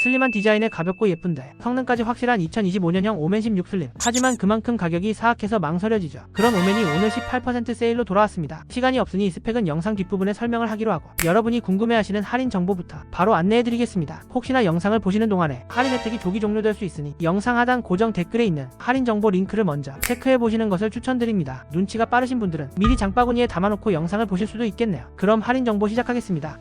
슬림한 디자인에 가볍고 예쁜데 성능까지 확실한 2025년형 오멘 16 슬림. 하지만 그만큼 가격이 사악해서 망설여지죠. 그런 오멘이 오늘 18% 세일로 돌아왔습니다. 시간이 없으니 스펙은 영상 뒷부분에 설명을 하기로 하고 여러분이 궁금해하시는 할인 정보부터 바로 안내해드리겠습니다. 혹시나 영상을 보시는 동안에 할인 혜택이 조기 종료될 수 있으니 영상 하단 고정 댓글에 있는 할인 정보 링크를 먼저 체크해 보시는 것을 추천드립니다. 눈치가 빠르신 분들은 미리 장바구니에 담아놓고 영상을 보실 수도 있겠네요. 그럼 할인 정보 시작하겠습니다.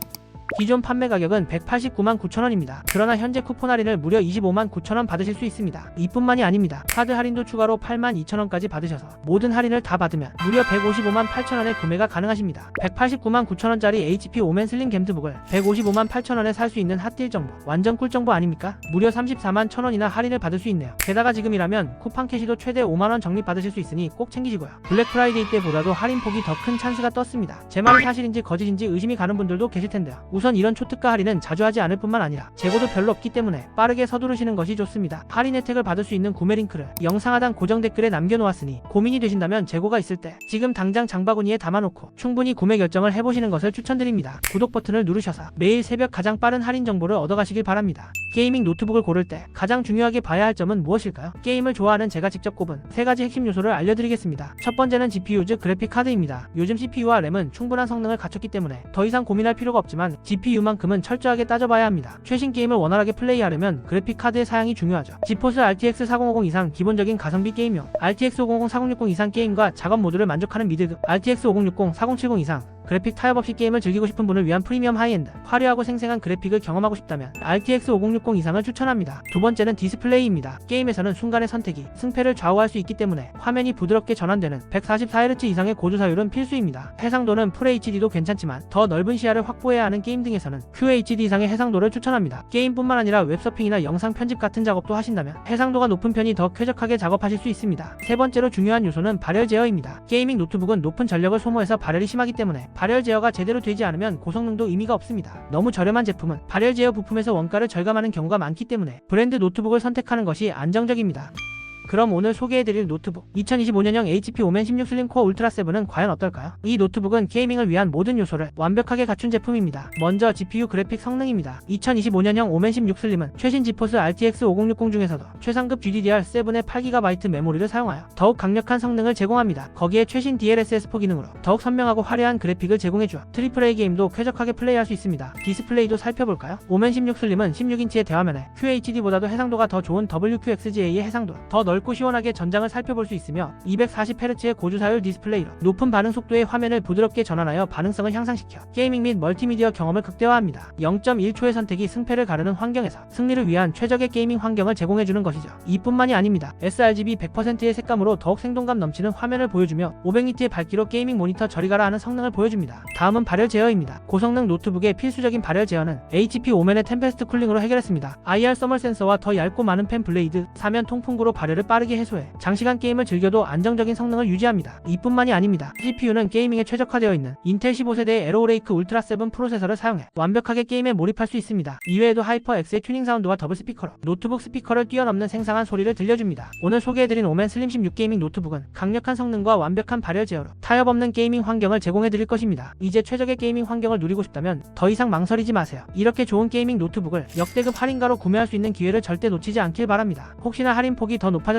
기존 판매 가격은 189만 9천원입니다. 그러나 현재 쿠폰 할인을 무려 25만 9천원 받으실 수 있습니다. 이뿐만이 아닙니다. 카드 할인도 추가로 8만 2천원까지 받으셔서 모든 할인을 다 받으면 무려 155만 8천원에 구매가 가능하십니다. 189만 9천원짜리 HP 오멘 슬림 gem트북을 155만 8천원에 살 수 있는 핫딜 정보 완전 꿀 정보 아닙니까? 무려 34만 천원이나 할인을 받을 수 있네요. 게다가 지금이라면 쿠팡 캐시도 최대 5만원 적립 받으실 수 있으니 꼭 챙기시고요. 블랙 프라이데이 때보다도 할인 폭이 더 큰 찬스가 떴습니다. 제 말이 사실인지 거짓인지 의심이 가는 분들도 계실 텐데요. 우선 이런 초특가 할인은 자주 하지 않을 뿐만 아니라 재고도 별로 없기 때문에 빠르게 서두르시는 것이 좋습니다. 할인 혜택을 받을 수 있는 구매 링크를 영상 하단 고정 댓글에 남겨놓았으니 고민이 되신다면 재고가 있을 때 지금 당장 장바구니에 담아놓고 충분히 구매 결정을 해보시는 것을 추천드립니다. 구독 버튼을 누르셔서 매일 새벽 가장 빠른 할인 정보를 얻어가시길 바랍니다. 게이밍 노트북을 고를 때 가장 중요하게 봐야 할 점은 무엇일까요? 게임을 좋아하는 제가 직접 꼽은 세 가지 핵심 요소를 알려드리겠습니다. 첫 번째는 GPU 즉 그래픽 카드입니다. 요즘 CPU와 램은 충분한 성능을 갖췄기 때문에 더 이상 고민할 필요가 없지만 GPU 만큼은 철저하게 따져봐야 합니다. 최신 게임을 원활하게 플레이하려면 그래픽 카드의 사양이 중요하죠. 지포스 RTX 4050 이상 기본적인 가성비 게임용, RTX 500 4060 이상 게임과 작업 모드를 만족하는 미드급, RTX 5060 4070 이상 그래픽 타협 없이 게임을 즐기고 싶은 분을 위한 프리미엄 하이엔드, 화려하고 생생한 그래픽을 경험하고 싶다면 RTX 5060 이상을 추천합니다. 두 번째는 디스플레이입니다. 게임에서는 순간의 선택이 승패를 좌우할 수 있기 때문에 화면이 부드럽게 전환되는 144Hz 이상의 고주사율은 필수입니다. 해상도는 FHD도 괜찮지만 더 넓은 시야를 확보해야 하는 게임 등에서는 QHD 이상의 해상도를 추천합니다. 게임뿐만 아니라 웹서핑이나 영상 편집 같은 작업도 하신다면 해상도가 높은 편이 더 쾌적하게 작업하실 수 있습니다. 세 번째로 중요한 요소는 발열 제어입니다. 게이밍 노트북은 높은 전력을 소모해서 발열이 심하기 때문에 발열 제어가 제대로 되지 않으면 고성능도 의미가 없습니다. 너무 저렴한 제품은 발열 제어 부품에서 원가를 절감하는 경우가 많기 때문에 브랜드 노트북을 선택하는 것이 안정적입니다. 그럼 오늘 소개해드릴 노트북 2025년형 HP 오멘 16 슬림 코어 울트라 7은 과연 어떨까요? 이 노트북은 게이밍을 위한 모든 요소를 완벽하게 갖춘 제품입니다. 먼저 GPU 그래픽 성능입니다. 2025년형 오멘 16 슬림은 최신 지포스 RTX 5060 중에서도 최상급 GDDR7의 8GB 메모리를 사용하여 더욱 강력한 성능을 제공합니다. 거기에 최신 DLSS4 기능으로 더욱 선명하고 화려한 그래픽을 제공해주어 AAA 게임도 쾌적하게 플레이할 수 있습니다. 디스플레이도 살펴볼까요? 오멘 16 슬림은 16인치의 대화면에 QHD보다도 해상도가 더 좋은 WQXGA의 해상도, 더 넓고 시원하게 전장을 살펴볼 수 있으며 240Hz의 고주사율 디스플레이로 높은 반응 속도의 화면을 부드럽게 전환하여 반응성을 향상시켜 게이밍 및 멀티미디어 경험을 극대화합니다. 0.1초의 선택이 승패를 가르는 환경에서 승리를 위한 최적의 게이밍 환경을 제공해주는 것이죠. 이뿐만이 아닙니다. sRGB 100%의 색감으로 더욱 생동감 넘치는 화면을 보여주며 500니트의 밝기로 게이밍 모니터 저리 가라 하는 성능을 보여줍니다. 다음은 발열 제어입니다. 고성능 노트북의 필수적인 발열 제어는 HP 오멘의 템페스트 쿨링으로 해결했습니다. IR 서멀 센서와 더 얇고 많은 펜 블레이드, 사면 통풍구로 발열을 빠르게 해소해 장시간 게임을 즐겨도 안정적인 성능을 유지합니다. 이뿐만이 아닙니다. CPU는 게이밍에 최적화되어 있는 인텔 15세대의 에로레이크 울트라 7 프로세서를 사용해 완벽하게 게임에 몰입할 수 있습니다. 이외에도 하이퍼 X의 튜닝 사운드와 더블 스피커로 노트북 스피커를 뛰어넘는 생생한 소리를 들려줍니다. 오늘 소개해드린 오멘 슬림 16 게이밍 노트북은 강력한 성능과 완벽한 발열 제어로 타협 없는 게이밍 환경을 제공해드릴 것입니다. 이제 최적의 게이밍 환경을 누리고 싶다면 더 이상 망설이지 마세요. 이렇게 좋은 게이밍 노트북을 역대급 할인가로 구매할 수 있는 기회를 절대 놓치지 않길 바랍니다. 혹시나 할인 폭이 더 높아